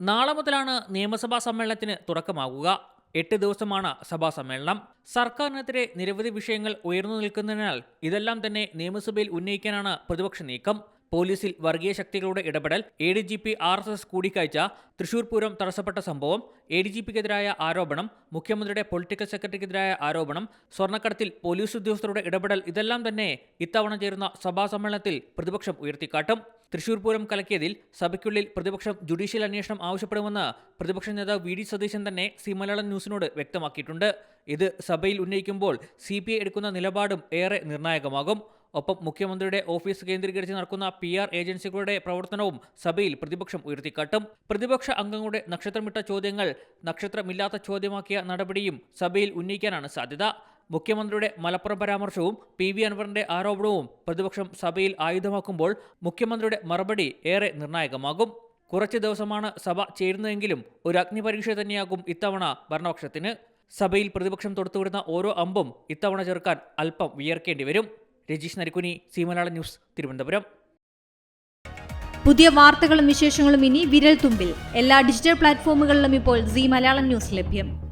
നാളെ മുതലാണ് നിയമസഭാ സമ്മേളനത്തിന് തുടക്കമാകുക എട്ട് ദിവസമാണ് സഭാ സമ്മേളനം. സർക്കാരിനെതിരെ നിരവധി വിഷയങ്ങൾ ഉയർന്നു നിൽക്കുന്നതിനാൽ ഇതെല്ലാം തന്നെ നിയമസഭയിൽ ഉന്നയിക്കാനാണ് പ്രതിപക്ഷ നീക്കം. പോലീസിൽ വർഗീയ ശക്തികളുടെ ഇടപെടൽ A D G P R S S കൂടിക്കാഴ്ച തൃശൂർ പൂരം തടസ്സപ്പെട്ട സംഭവം എ ഡി ജി പിക്കെതിരായ ആരോപണം മുഖ്യമന്ത്രിയുടെ പൊളിറ്റിക്കൽ സെക്രട്ടറിക്കെതിരായ ആരോപണം സ്വർണക്കടത്തിൽ പോലീസ് ഉദ്യോഗസ്ഥരുടെ ഇടപെടൽ ഇതെല്ലാം തന്നെ ഇത്തവണ ചേരുന്ന സഭാ സമ്മേളനത്തിൽ പ്രതിപക്ഷം ഉയർത്തിക്കാട്ടും. തൃശൂർ പൂരം കലക്കിയതിൽ സഭയ്ക്കുള്ളിൽ പ്രതിപക്ഷം ജുഡീഷ്യൽ അന്വേഷണം ആവശ്യപ്പെടുമെന്ന് പ്രതിപക്ഷ നേതാവ് വി ഡി സതീശൻ തന്നെ സി മലയാളം ന്യൂസിനോട് വ്യക്തമാക്കിയിട്ടുണ്ട്. ഇത് സഭയിൽ ഉന്നയിക്കുമ്പോൾ സി പി ഐ എടുക്കുന്ന നിലപാടും ഏറെ നിർണായകമാകും. ഒപ്പം മുഖ്യമന്ത്രിയുടെ ഓഫീസ് കേന്ദ്രീകരിച്ച് നടക്കുന്ന പി ആർ ഏജൻസികളുടെ പ്രവർത്തനവും സഭയിൽ പ്രതിപക്ഷം ഉയർത്തിക്കാട്ടും. പ്രതിപക്ഷ അംഗങ്ങളുടെ നക്ഷത്രമിട്ട ചോദ്യങ്ങൾ നക്ഷത്രമില്ലാത്ത ചോദ്യമാക്കിയ നടപടിയും സഭയിൽ ഉന്നയിക്കാനാണ് സാധ്യത. മുഖ്യമന്ത്രിയുടെ മലപ്പുറം പരാമർശവും പി വി അൻവറിന്റെ ആരോപണവും പ്രതിപക്ഷം സഭയിൽ ആയുധമാക്കുമ്പോൾ മുഖ്യമന്ത്രിയുടെ മറുപടി ഏറെ നിർണായകമാകും. കുറച്ച് ദിവസമാണ് സഭ ചേരുന്നതെങ്കിലും ഒരു അഗ്നിപരീക്ഷ തന്നെയാകും ഇത്തവണ ഭരണപക്ഷത്തിന്. സഭയിൽ പ്രതിപക്ഷം തൊടുത്തുവിടുന്ന ഓരോ അമ്പും ഇത്തവണ ചേർക്കാൻ അല്പം വിയർക്കേണ്ടി വരും. രജീഷ് നരിക്കുനി സി മലയാള ന്യൂസ് തിരുവനന്തപുരം. പുതിയ വാർത്തകളും വിശേഷങ്ങളും ഇനി വിരൽ തുമ്പിൽ. എല്ലാ ഡിജിറ്റൽ പ്ലാറ്റ്ഫോമുകളിലും ഇപ്പോൾ സി മലയാളം ന്യൂസ് ലഭ്യം.